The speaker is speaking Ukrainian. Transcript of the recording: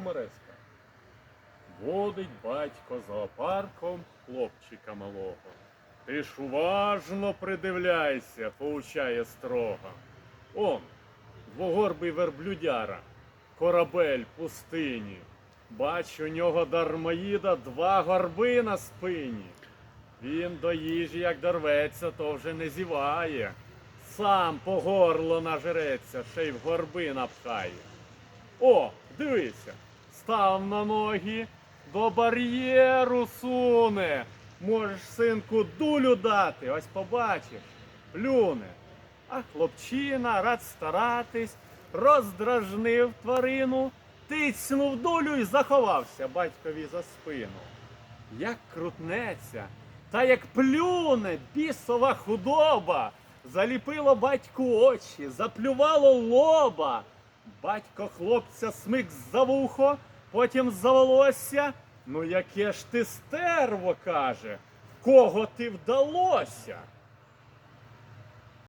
Гумореска. Водить батько зоопарком хлопчика малого. Ти ж уважно придивляйся, поучає строго. Он, двогорбий верблюдяра, корабель пустині. Бач, у нього дармоїда два горби на спині. Він до їжі, як дорветься, то вже не зіває. Сам по горло нажереться, ще й в горби напхає. О, дивися, став на ноги, до бар'єру суне. Можеш, синку, дулю дати, ось побачиш, плюне. А хлопчина, рад старатись, роздражнив тварину, тицнув дулю і заховався батькові за спину. Як крутнеться, та як плюне бісова худоба, заліпило батьку очі, заплювало лоба. Батько хлопця смик за вухо, потім за волосся. Ну яке ж ти стерво каже, кого ти вдалося?